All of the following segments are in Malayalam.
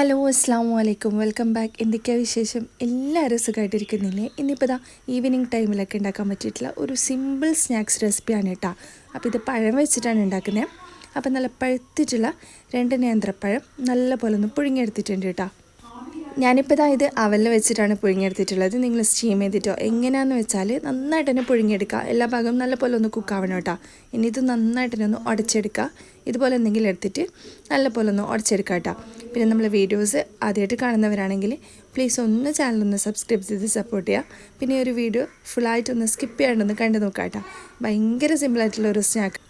ഹലോ അസ്സാം വലൈക്കും വെൽക്കം ബാക്ക് എന്തൊക്കെയാണ് വിശേഷം? എല്ലാവരും സുഖമായിട്ടിരിക്കുന്നില്ലേ ഇന്നിപ്പോൾ ഇതാ ഈവനിങ് ടൈമിലൊക്കെ ഉണ്ടാക്കാൻ പറ്റിയിട്ടുള്ള ഒരു സിമ്പിൾ സ്നാക്സ് റെസിപ്പിയാണ് കേട്ടോ അപ്പോൾ ഇത് പഴം വെച്ചിട്ടാണ് ഉണ്ടാക്കുന്നത് അപ്പോൾ നല്ല പഴുത്തിട്ടുള്ള രണ്ട് നേന്ത്രപ്പഴം നല്ല പോലെ ഒന്ന് പുഴുങ്ങിയെടുത്തിട്ടുണ്ട് കേട്ടോ ഞാനിപ്പോൾ ഇതാ ഇത് അവലിൽ വെച്ചിട്ടാണ് പുഴുങ്ങിയെടുത്തിട്ടുള്ളത്. നിങ്ങൾ സ്റ്റീം ചെയ്തിട്ടോ എങ്ങനെയാണെന്ന് വെച്ചാൽ നന്നായിട്ട് തന്നെ പുഴുങ്ങിയെടുക്കുക. എല്ലാ ഭാഗവും നല്ല പോലെ ഒന്ന് കുക്കാവണം കേട്ടോ ഇനി ഇത് നന്നായിട്ട് തന്നെ ഒന്ന് ഉടച്ചെടുക്കുക. ഇതുപോലെ എന്തെങ്കിലും എടുത്തിട്ട് നല്ല പോലെ ഒന്ന് ഉടച്ചെടുക്കുക കേട്ടോ പിന്നെ നമ്മളെ വീഡിയോസ് ആദ്യമായിട്ട് കാണുന്നവരാണെങ്കിൽ പ്ലീസ് ഒന്ന് ചാനലൊന്ന് സബ്സ്ക്രൈബ് ചെയ്ത് സപ്പോർട്ട് ചെയ്യുക. പിന്നെ ഒരു വീഡിയോ ഫുള്ളായിട്ടൊന്ന് സ്കിപ്പ് ചെയ്യാണ്ടൊന്ന് കണ്ടു നോക്കാം കേട്ടോ. ഭയങ്കര സിമ്പിളായിട്ടുള്ള ഒരു സ്നാക്ക്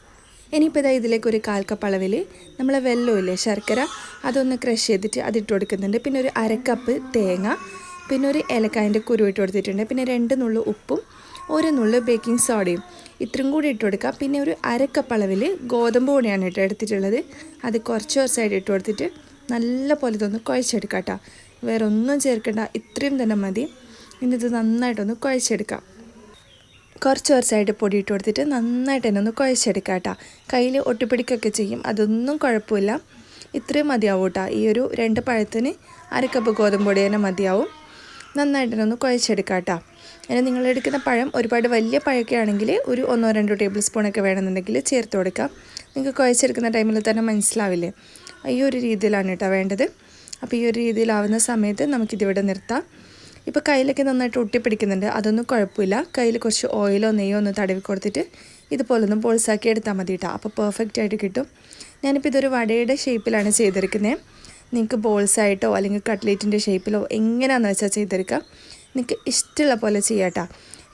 ഇനിയിപ്പോൾ ഇതാ ഇതിലേക്ക് ഒരു കാൽ കപ്പ് അളവിൽ നമ്മൾ വെള്ളമില്ലേ ശർക്കര അതൊന്ന് ക്രഷ് ചെയ്തിട്ട് അതിട്ട് കൊടുക്കുന്നുണ്ട്. പിന്നെ ഒരു അരക്കപ്പ് തേങ്ങ പിന്നെ ഒരു ഏലക്കായന്റെ കുരു ഇട്ട് കൊടുത്തിട്ടുണ്ട്. പിന്നെ രണ്ട് നുള്ളു ഉപ്പും ഒരു നുള്ളു ബേക്കിംഗ് സോഡയും ഇത്രയും കൂടി ഇട്ട് കൊടുക്കുക. പിന്നെ ഒരു അരക്കപ്പ് അളവിൽ ഗോതമ്പ് പൊടിയാണ് ഇട്ട് എടുത്തിട്ടുള്ളത്. അത് കുറച്ച് കുറച്ചായിട്ട് ഇട്ട് കൊടുത്തിട്ട് നല്ല പോലെ ഇതൊന്ന് കുഴച്ചെടുക്കാം കേട്ടോ വേറെ ഒന്നും ചേർക്കേണ്ട ഇത്രയും തന്നെ മതി. ഇനി ഇത് നന്നായിട്ടൊന്ന് കുഴച്ചെടുക്കാം. കുറച്ച് കുറച്ചായിട്ട് പൊടി ഇട്ട് കൊടുത്തിട്ട് നന്നായിട്ട് തന്നെ ഒന്ന് കുഴച്ചെടുക്കാം കേട്ടോ കയ്യിൽ ഒട്ടിപ്പിടിക്കൊക്കെ ചെയ്യും അതൊന്നും കുഴപ്പമില്ല. ഇത്രയും മതിയാവും കേട്ടോ. ഈ ഒരു രണ്ട് പഴത്തിന് അരക്കപ്പ് ഗോതമ്പ് പൊടി തന്നെ മതിയാവും. നന്നായിട്ട് തന്നെ ഒന്ന് കുഴച്ചെടുക്കാം കേട്ടോ ഇനി നിങ്ങൾ എടുക്കുന്ന പഴം ഒരുപാട് വലിയ പഴമൊക്കെ ആണെങ്കിൽ ഒരു ഒന്നോ രണ്ടോ ടേബിൾ സ്പൂണൊക്കെ വേണമെന്നുണ്ടെങ്കിൽ ചേർത്ത് കൊടുക്കാം. നിങ്ങൾക്ക് കുഴച്ചെടുക്കുന്ന ടൈമിൽ തന്നെ മനസ്സിലാവില്ലേ? ഈ ഒരു രീതിയിലാണ് കേട്ടോ വേണ്ടത്. അപ്പോൾ ഈ ഒരു രീതിയിലാവുന്ന സമയത്ത് നമുക്കിതിവിടെ നിർത്താം. ഇപ്പോൾ കയ്യിലൊക്കെ നന്നായിട്ട് ഒട്ടിപ്പിടിക്കുന്നുണ്ട്. അതൊന്നും കുഴപ്പമില്ല. കയ്യിൽ കുറച്ച് ഓയിലോ നെയ്യോ ഒന്ന് തടവി കൊടുത്തിട്ട് ഇതുപോലൊന്ന് ബോൾസാക്കി എടുത്താൽ മതി കേട്ടോ. അപ്പോൾ പെർഫെക്റ്റ് ആയിട്ട് കിട്ടും. ഞാനിപ്പോൾ ഇതൊരു വടയുടെ ഷേപ്പിലാണ് ചെയ്തിരിക്കുന്നത് നിങ്ങൾക്ക് ബോൾസായിട്ടോ അല്ലെങ്കിൽ കട്ട്ലേറ്റിന്റെ ഷേപ്പിലോ എങ്ങനെയാണെന്ന് വെച്ചാൽ ചെയ്തെടുക്കാം നിങ്ങൾക്ക് ഇഷ്ടമുള്ള പോലെ ചെയ്യാട്ടോ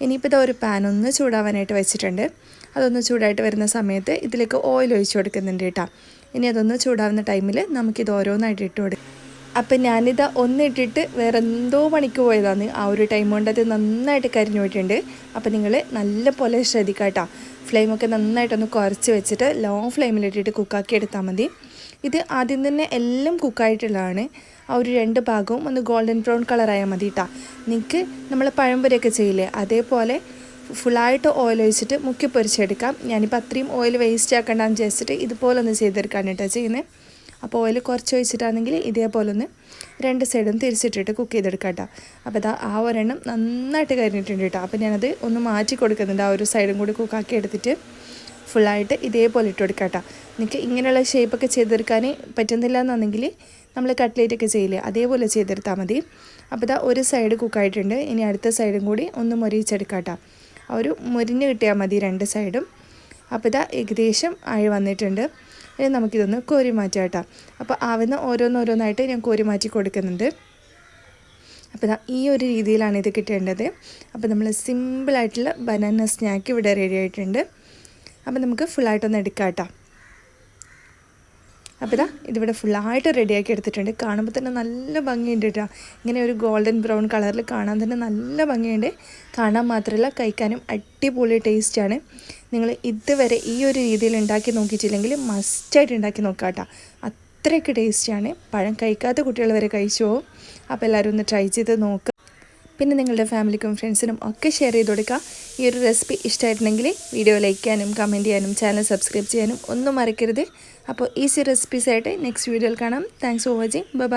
ഇനിയിപ്പോൾ ഇതാ ഒരു പാൻ ഒന്ന് ചൂടാവാനായിട്ട് വെച്ചിട്ടുണ്ട്. അതൊന്ന് ചൂടായിട്ട് വരുന്ന സമയത്ത് ഇതിലേക്ക് ഓയിൽ ഒഴിച്ചു കൊടുക്കുന്നുണ്ട് കേട്ടോ. ഇനി അതൊന്ന് ചൂടാവുന്ന ടൈമിൽ നമുക്കിത് ഓരോന്നായിട്ട് ഇട്ട് കൊടുക്കാം അപ്പം ഞാനിത് ഒന്നിട്ടിട്ട് വേറെ എന്തോ പണിക്ക് പോയതാണ്. ആ ഒരു ടൈം കൊണ്ട് അത് നന്നായിട്ട് കരിഞ്ഞു പോയിട്ടുണ്ട്. അപ്പം നിങ്ങൾ നല്ല പോലെ ശ്രദ്ധിക്കുക കേട്ടോ ഫ്ലെയിമൊക്കെ നന്നായിട്ടൊന്ന് കുറച്ച് വെച്ചിട്ട് ലോങ് ഫ്ലെയിമിലിട്ടിട്ട് കുക്കാക്കി എടുത്താൽ മതി. ഇത് ആദ്യം തന്നെ എല്ലാം കുക്കായിട്ടുള്ളതാണ് ആ ഒരു രണ്ട് ഭാഗവും ഒന്ന് ഗോൾഡൻ ബ്രൗൺ കളറായാൽ മതി കേട്ടോ നിങ്ങൾക്ക് നമ്മൾ പഴംപൊരിയൊക്കെ ചെയ്യില്ലേ അതേപോലെ ഫുള്ളായിട്ട് ഓയിൽ ഒഴിച്ചിട്ട് മുക്കി പൊരിച്ചെടുക്കാം. ഞാനിപ്പോൾ അത്രയും ഓയിൽ വേസ്റ്റ് ആക്കണ്ടെന്ന് വിചാരിച്ചിട്ട് ഇതുപോലെ ഒന്ന് ചെയ്തെടുക്കാണ് കേട്ടോ ചെയ്യുന്നത് അപ്പോൾ ഓയിൽ കുറച്ച് ഒഴിച്ചിട്ടാണെങ്കിൽ ഇതേപോലെ ഒന്ന് രണ്ട് സൈഡും തിരിച്ചിട്ടിട്ട് കുക്ക് ചെയ്തെടുക്കാം കേട്ടോ. അപ്പോൾ ഇതാ ആ ഒരെണ്ണം നന്നായിട്ട് കരിഞ്ഞിട്ടുണ്ട് കേട്ടോ. അപ്പോൾ ഞാനത് ഒന്ന് മാറ്റി കൊടുക്കുന്നുണ്ട്. ആ ഒരു സൈഡും കൂടി കുക്കാക്കി എടുത്തിട്ട് ഫുള്ളായിട്ട് ഇതേപോലെ ഇട്ട് കൊടുക്കാം കേട്ടോ. നിങ്ങൾക്ക് ഇങ്ങനെയുള്ള ഷേപ്പൊക്കെ ചെയ്തെടുക്കാൻ പറ്റുന്നില്ല എന്നുണ്ടെങ്കിൽ നമ്മൾ കട്ട്ലേറ്റ് ഒക്കെ ചെയ്യില്ലേ അതേപോലെ ചെയ്തെടുത്താൽ മതി. അപ്പോൾ ഇതാ ഒരു സൈഡ് കുക്കായിട്ടുണ്ട് ഇനി അടുത്ത സൈഡും കൂടി ഒന്ന് മൊരിയിച്ചെടുക്കാം കേട്ടോ. ഒരു മുരിഞ്ഞ് കിട്ടിയാൽ മതി രണ്ട് സൈഡും. അപ്പോൾ ഇതാ ഏകദേശം ആയി വന്നിട്ടുണ്ട്. ഇനി നമുക്കിതൊന്ന് കോരി മാറ്റാം കേട്ടോ. അപ്പോൾ ആവുന്ന ഓരോന്നോരോന്നായിട്ട് ഞാൻ കോരി മാറ്റി കൊടുക്കുന്നുണ്ട്. അപ്പോൾ ഈ ഒരു രീതിയിലാണ് ഇത് കിട്ടേണ്ടത്. അപ്പോൾ നമ്മൾ സിമ്പിളായിട്ടുള്ള ബനാന സ്നാക്ക് ഇവിടെ റെഡി ആയിട്ടുണ്ട്. അപ്പോൾ നമുക്ക് ഫുള്ളായിട്ടൊന്ന് എടുക്കാം കേട്ടോ. അപ്പോൾ ഇതാ ഇതിവിടെ ഫുള്ളായിട്ട് റെഡിയാക്കി എടുത്തിട്ടുണ്ട്. കാണുമ്പോൾ തന്നെ നല്ല ഭംഗിയുണ്ട് കേട്ടോ ഇങ്ങനെ ഒരു ഗോൾഡൻ ബ്രൗൺ കളറിൽ കാണാൻ തന്നെ നല്ല ഭംഗിയുണ്ട്. കാണാൻ മാത്രമല്ല കഴിക്കാനും അടിപൊളി ടേസ്റ്റാണ് നിങ്ങൾ ഇതുവരെ ഈ ഒരു രീതിയിൽ ഉണ്ടാക്കി നോക്കിയിട്ടില്ലെങ്കിൽ മസ്റ്റായിട്ട് ഉണ്ടാക്കി നോക്കാം കേട്ടോ അത്രയ്ക്ക് ടേസ്റ്റിയാണ് പഴം കഴിക്കാത്ത കുട്ടികൾ വരെ കഴിച്ചു പോകും അപ്പോൾ എല്ലാവരും ഒന്ന് ട്രൈ ചെയ്ത് നോക്കുക പിന്നെ നിങ്ങളുടെ ഫാമിലിക്കും ഫ്രണ്ട്സിനും ഒക്കെ ഷെയർ ചെയ്ത് കൊടുക്കുക. ഈ ഒരു റെസിപ്പി ഇഷ്ടമായിട്ടുണ്ടെങ്കിൽ വീഡിയോ ലൈക്ക് ചെയ്യാനും കമന്റ് ചെയ്യാനും ചാനൽ സബ്സ്ക്രൈബ് ചെയ്യാനും ഒന്നും മറക്കരുത്. അപ്പോൾ ഈസി റെസിപ്പീസ് ആയിട്ട് നെക്സ്റ്റ് വീഡിയോയിൽ കാണാം. Thanks for watching bye